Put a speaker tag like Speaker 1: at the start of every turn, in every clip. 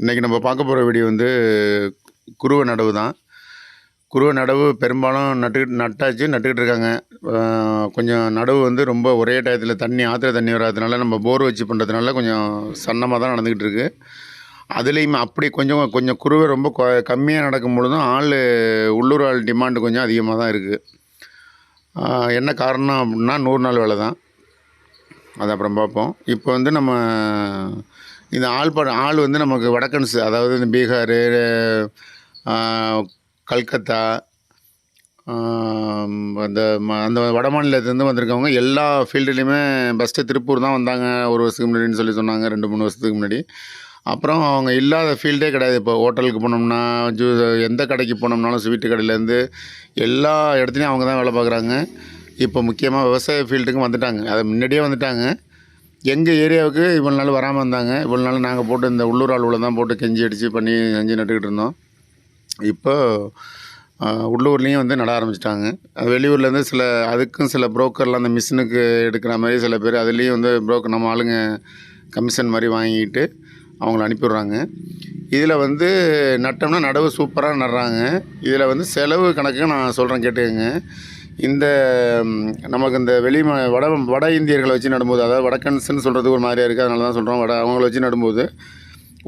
Speaker 1: இன்றைக்கி நம்ம பார்க்க போகிற வீடியோ வந்து குருவை நடவு தான். குருவை நடவு பெரும்பாலும் நட்டு நட்டாச்சு நட்டுக்கிட்டு இருக்காங்க. கொஞ்சம் நடவு வந்து ரொம்ப ஒரே டயத்தில் தண்ணி ஆற்றுல தண்ணி வராதனால நம்ம போர் வச்சு பண்ணுறதுனால கொஞ்சம் சன்னமாக தான் நடந்துக்கிட்டு இருக்குது அதுலேயுமே அப்படி கொஞ்சம் கொஞ்சம் குருவை ரொம்ப கொ- கம்மியாக நடக்கும் பொழுதும் ஆள் உள்ளூர் ஆள் டிமாண்டு கொஞ்சம் அதிகமாக தான் இருக்குது என்ன காரணம் அப்படின்னா நூறு நாள் வேலை தான். அது அப்புறம் பார்ப்போம். இப்போ வந்து நம்ம இந்த ஆள் பட ஆள் வந்து நமக்கு வடக்கன்ஸ் அதாவது இந்த பீகார் கல்கத்தா அந்த அந்த வட மாநிலத்துலேருந்து வந்திருக்கவங்க எல்லா ஃபீல்டுலேயுமே ஃபஸ்ட்டு திருப்பூர் தான் வந்தாங்க ஒரு வருஷத்துக்கு முன்னாடின்னு சொல்லி சொன்னாங்க ரெண்டு மூணு வருஷத்துக்கு முன்னாடி. அப்புறம் அவங்க இல்லாத ஃபீல்டே கிடையாது. இப்போ ஹோட்டலுக்கு போனோம்னா ஜூ எந்த கடைக்கு போனோம்னாலும் ஸ்வீட்டு கடையிலேருந்து எல்லா இடத்துலையும் அவங்க தான் வேலை பார்க்குறாங்க. இப்போ முக்கியமாக விவசாய ஃபீல்டுக்கும் வந்துட்டாங்க. அதை முன்னாடியே வந்துட்டாங்க. எங்கள் ஏரியாவுக்கு இவ்வளோ நாள் வராமல் இருந்தாங்க. இவ்வளோ நாள் நாங்கள் போட்டு இந்த உள்ளூர் ஆளுவில் தான் போட்டு கெஞ்சி அடித்து பண்ணி செஞ்சு நட்டுக்கிட்டு இருந்தோம். இப்போ உள்ளூர்லேயும் வந்து நட ஆரம்பிச்சிட்டாங்க. வெளியூர்லேருந்து சில அதுக்கும் சில புரோக்கர்லாம் அந்த மிஷினுக்கு எடுக்கிற மாதிரி சில பேர் அதுலேயும் வந்து புரோக்கர் நம்ம ஆளுங்க கமிஷன் மாதிரி வாங்கிட்டு அவங்கள அனுப்பிடுறாங்க இதில் வந்து நட்டோம்னா நடவு சூப்பராக நடுறாங்க. இதில் வந்து செலவு கணக்கு நான் சொல்கிறேன் கேட்டுக்கங்க. இந்த நமக்கு இந்த வெளி வட வட இந்தியர்களை வச்சு நடும்போது அதாவது வடக்கன்ஸ்ன்னு சொல்கிறது ஒரு மாதிரியாக இருக்குது அதனால தான் சொல்கிறோம் வட அவங்கள வச்சு நடும்போது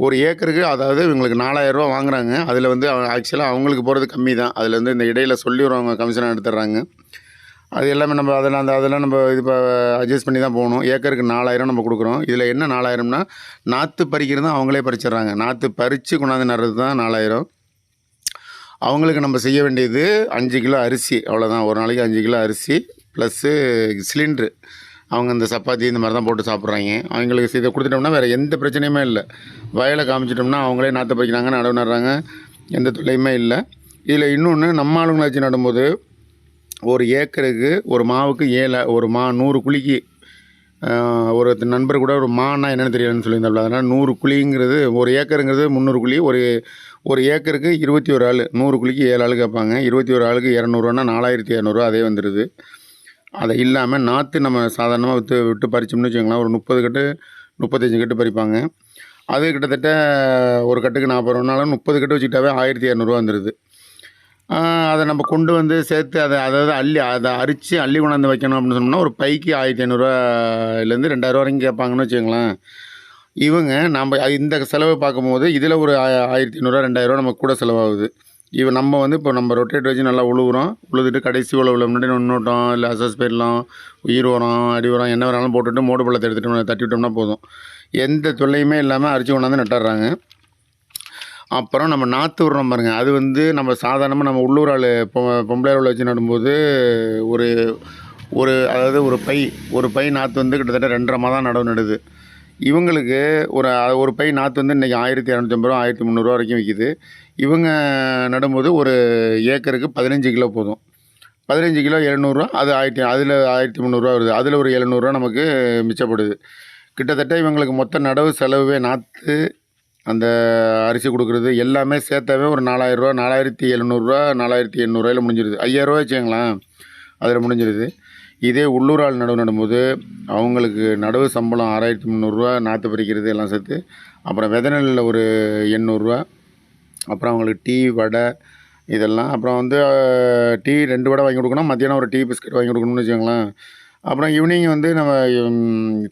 Speaker 1: ஒரு ஏக்கருக்கு அதாவது இவங்களுக்கு நாலாயிரரூவா வாங்குறாங்க. அதில் வந்து ஆக்சுவலாக அவங்களுக்கு போகிறது கம்மி தான் அதில் வந்து இந்த இடையில சொல்லி அவங்க கமிஷனாக எடுத்துடுறாங்க. அது எல்லாமே நம்ம அதில் அந்த அதெல்லாம் நம்ம இது இப்போ அட்ஜஸ்ட் பண்ணி தான் போகணும். ஏக்கருக்கு நாலாயிரம் நம்ம கொடுக்குறோம். இதில் என்ன நாலாயிரம்னா நாற்று பறிக்கிறது அவங்களே பறிச்சிடுறாங்க. நாற்று பறித்து கொண்டாந்து நடுறது தான் நாலாயிரம். அவங்களுக்கு நம்ம செய்ய வேண்டியது அஞ்சு கிலோ அரிசி அவ்வளோதான் ஒரு நாளைக்கு அஞ்சு கிலோ அரிசி ப்ளஸ்ஸு சிலிண்ட்ரு அவங்க இந்த சப்பாத்தி இந்த மாதிரி தான் போட்டு சாப்பிட்றாங்க. அவங்களுக்கு இதை கொடுத்துட்டோம்னா வேறு எந்த பிரச்சனையுமே இல்லை. வயலை காமிச்சிட்டோம்னா அவங்களே நாற்று பறிக்கிறாங்க நடவு நடுறாங்க எந்த தொல்லையுமே இல்லை. இதில் இன்னொன்று நம்ம ஆளுங்களை வச்சு நடும்போது ஒரு ஏக்கருக்கு ஒரு மாவுக்கு ஏழை ஒரு மா நூறு குழிக்கு ஒரு நண்பர் கூட ஒரு மானா என்னென்னு தெரியாதுன்னு சொல்லியிருந்தாப்புல அதனால் நூறு குழிங்கிறது ஒரு ஏக்கருங்கிறது முந்நூறு குழி. ஒரு ஒரு ஏக்கருக்கு இருபத்தி ஒரு ஆள். நூறு குழிக்கு ஏழு ஆள் கேட்பாங்க. இருபத்தி ஒரு ஆளுக்கு இரநூறுவானா நாலாயிரத்தி இரநூறுவா அதே வந்துடுது அதை இல்லாமல் நாற்று நம்ம சாதாரணமாக விட்டு விட்டு பறிச்சோம்னு வச்சுக்கோங்களேன் ஒரு முப்பது கட்டு முப்பத்தஞ்சு கட்டு பறிப்பாங்க. அது கிட்டத்தட்ட ஒரு கட்டுக்கு நாற்பது ரூபானாலும் முப்பது கட்டு வச்சுக்கிட்டாவே ஆயிரத்தி இரநூறுவா வந்துடுது அதை நம்ம கொண்டு வந்து சேர்த்து அதை அதாவது அள்ளி அதை அரித்து அள்ளி கொண்டாந்து வைக்கணும் அப்படின்னு சொன்னோம்னா ஒரு பைக்கு ஆயிரத்தி ஐநூறுரூவாலேருந்து ரெண்டாயிரரூவா வரைக்கும் கேட்பாங்கன்னு வச்சுக்கோங்களேன். இவங்க நம்ம இந்த செலவை பார்க்கும்போது இதில் ஒரு ஆயிரத்தி ஐநூறுரூவா ரெண்டாயிரூவா நமக்கு கூட செலவாகுது. இவன் நம்ம வந்து இப்போ நம்ம ரொட்டேட் வச்சு நல்லா உழுவுறோம். உழுதுட்டு கடைசி உழவுல முன்னாடி நுண்ணோட்டம் இல்லை அசஸ் போயிடலாம் உயிர் உரம் அடி உரம் என்ன வேணாலும் போட்டுட்டு மோடு பள்ளத்தை எடுத்துகிட்டு தட்டி விட்டோம்னா போதும். எந்த தொல்லையுமே இல்லாமல் அரிச்சு கொண்டாந்து நட்டுறாங்க அப்புறம் நம்ம நாற்று விடுறோம் பாருங்கள் அது வந்து நம்ம சாதாரணமாக நம்ம உள்ளூர் ஆள் பொ பொம்பளை ஆள் வச்சு நடும்போது ஒரு ஒரு அதாவது ஒரு பை ஒரு பை நாற்று வந்து கிட்டத்தட்ட ரெண்டரை மாதம் நடவு நடுது. இவங்களுக்கு ஒரு ஒரு பை நாற்று வந்து இன்றைக்கி ஆயிரத்தி இரநூத்தம்பது ரூபா ஆயிரத்தி முந்நூறுரூவா வரைக்கும் விற்கிது இவங்க நடும்போது ஒரு ஏக்கருக்கு பதினஞ்சு கிலோ போதும். பதினஞ்சு கிலோ எழுநூறுவா அது ஆயிரத்தி அதில் ஆயிரத்தி முந்நூறுரூவா வருது. அதில் ஒரு எழுநூறுவா நமக்கு மிச்சப்படுது. கிட்டத்தட்ட இவங்களுக்கு மொத்த நடவு செலவே நாற்று அந்த அரிசி கொடுக்குறது எல்லாமே சேர்த்தாவே ஒரு நாலாயிரரூவா நாலாயிரத்தி எழுநூறுவா நாலாயிரத்தி எண்ணூறுவாயில் முடிஞ்சிருது. ஐயாயிரரூவா வச்சுங்களேன் அதில் முடிஞ்சிருது. இதே உள்ளூர் ஆள் நடவு நடும்போது அவங்களுக்கு நடவு சம்பளம் ஆறாயிரத்தி முந்நூறுரூவா நாற்று பறிக்கிறது எல்லாம் சேர்த்து அப்புறம் விதை நெல்லில் ஒரு எண்ணூறுரூவா அப்புறம் அவங்களுக்கு டீ வடை இதெல்லாம் அப்புறம் வந்து டீ ரெண்டு வடை வாங்கி கொடுக்கணும் மத்தியானம் ஒரு டீ பிஸ்கட் வாங்கி கொடுக்கணும்னு வச்சுக்கோங்களேன். அப்புறம் ஈவினிங் வந்து நம்ம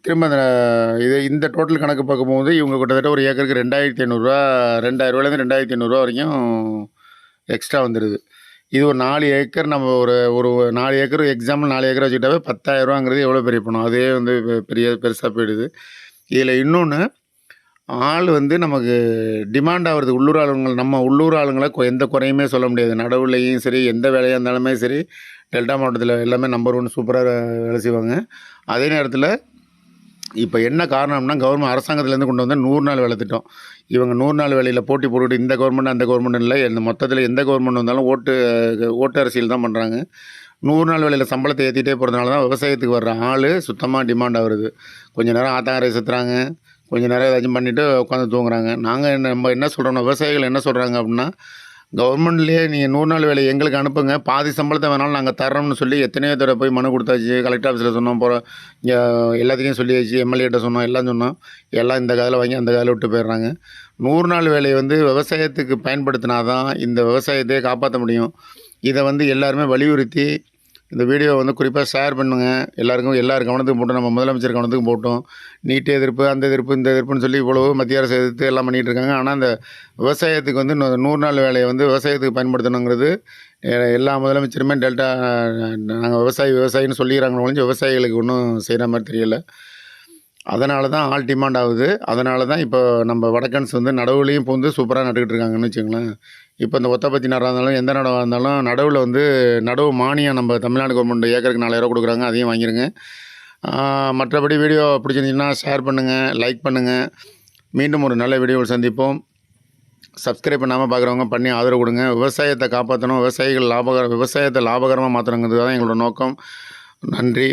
Speaker 1: திரும்ப அந்த இது இந்த டோட்டல் கணக்கு பார்க்கும்போது இவங்க கிட்டத்தட்ட ஒரு ஏக்கருக்கு ரெண்டாயிரத்தி ஐநூறுரூவா ரெண்டாயிரரூவாலேருந்து ரெண்டாயிரத்தி ஐநூறுரூவா வரைக்கும் எக்ஸ்ட்ரா வந்துடுது இது ஒரு நாலு ஏக்கர் நம்ம ஒரு ஒரு நாலு ஏக்கர் எக்ஸாம்பிள் நாலு ஏக்கர் வச்சுக்கிட்டாவே பத்தாயிரரூவாங்கிறது எவ்வளோ பெரிய பணம். அதே வந்து பெரிய பெருசாக போயிடுது. இதில் இன்னொன்று ஆள் வந்து நமக்கு டிமாண்ட் ஆகிறது உள்ளூர் ஆளுங்கள் நம்ம உள்ளூர் ஆளுங்களை கொ- எந்த குறையுமே சொல்ல முடியாது. நடவுலையும் சரி எந்த வேலையாக இருந்தாலுமே சரி டெல்டா மாவட்டத்தில் எல்லாமே நம்பர் ஒன் சூப்பராக வேலை செய்வாங்க. அதே நேரத்தில் இப்போ என்ன காரணம்னா கவர்மெண்ட் அரசாங்கத்துலேருந்து கொண்டு வந்த நூறு நாள் வேலை திட்டம். இவங்க நூறு நாள் வேலையில் போட்டி போட்டுக்கிட்டு இந்த கவர்மெண்ட் அந்த கவர்மெண்ட் இல்லை இந்த மொத்தத்தில் எந்த கவர்மெண்ட் வந்தாலும் ஓட்டு ஓட்டு அரசியல் தான் பண்ணுறாங்க நூறு நாள் வேலையில் சம்பளத்தை ஏற்றிட்டே போகிறதுனால தான் விவசாயத்துக்கு வர்ற ஆள் சுத்தமாக டிமாண்ட் ஆகுது கொஞ்ச நேரம் ஆத்தாங்கரை சுற்றுறாங்க கொஞ்ச நேரம் ஏதாச்சும் பண்ணிவிட்டு உட்காந்து தூங்குறாங்க. நாங்கள் என்ன நம்ம என்ன சொல்கிறோம்னா விவசாயிகள் என்ன சொல்கிறாங்க அப்படின்னா கவர்மெண்ட்லேயே நீங்கள் நூறு நாள் வேலை எங்களுக்கு அனுப்புங்க. பாதி சம்பளத்தை வேணாலும் நாங்கள் தர்றோம்னு சொல்லி எத்தனையோ தடவை போய் மனு கொடுத்தாச்சு. கலெக்டர் ஆஃபீஸில் சொன்னோம் போகிறோம் இங்கே எல்லாத்தையும் சொல்லியாச்சு. எம்எல்ஏட்ட சொன்னோம் எல்லாம் சொன்னோம். எல்லாம் இந்த காதில் வாங்கி அந்த காதில் விட்டு போயிடுறாங்க. நூறு நாள் வேலையை வந்து விவசாயத்துக்கு பயன்படுத்தினா தான் இந்த விவசாயத்தையே காப்பாற்ற முடியும். இதை வந்து எல்லாருமே வலியுறுத்தி இந்த வீடியோ வந்து குறிப்பாக ஷேர் பண்ணுங்கள் எல்லாருக்கும் எல்லார் கவனத்துக்கும் போட்டோம். நம்ம முதலமைச்சர் கவனத்துக்கும் போட்டோம். நீட் எதிர்ப்பு அந்த எதிர்ப்பு இந்த எதிர்ப்புன்னு சொல்லி இவ்வளவு மத்திய அரசு எதிர்த்து எல்லாம் பண்ணிகிட்டு இருக்காங்க. ஆனால் அந்த விவசாயத்துக்கு வந்து நூ- நூறு நாள் வேலையை வந்து விவசாயத்துக்கு பயன்படுத்தணுங்கிறது எல்லா முதலமைச்சருமே டெல்டா நாங்கள் விவசாயி விவசாயின்னு சொல்லிக்கிறாங்க ஒழிஞ்சு விவசாயிகளுக்கு ஒன்றும் செய்கிற மாதிரி தெரியல. அதனால தான் ஆல் டிமாண்ட் ஆகுது. அதனால தான் இப்போ நம்ம வடக்கன்ஸ் வந்து நடவுலையும் பூந்து சூப்பராக நட்டுக்கிட்டு இருக்காங்கன்னு வச்சுங்களேன் இப்போ இந்த ஒத்தப்பத்தி நடாக இருந்தாலும் எந்த நடவாக இருந்தாலும் நடவில் வந்து நடவு மானியம் நம்ம தமிழ்நாடு கவர்மெண்ட் ஏக்கருக்கு நாலாயிரம் கொடுக்குறாங்க அதையும் வாங்கிருங்க. மற்றபடி வீடியோ பிடிச்சிருந்துச்சின்னா ஷேர் பண்ணுங்கள் லைக் பண்ணுங்கள் மீண்டும் ஒரு நல்ல வீடியோவில் சந்திப்போம். சப்ஸ்கிரைப் பண்ணாமல் பார்க்குறவங்க பண்ணி ஆதரவு கொடுங்க. விவசாயத்தை காப்பாற்றணும் விவசாயிகள் லாபகர விவசாயத்தை லாபகரமாக மாற்றணுங்கிறது தான் எங்களோட நோக்கம். நன்றி.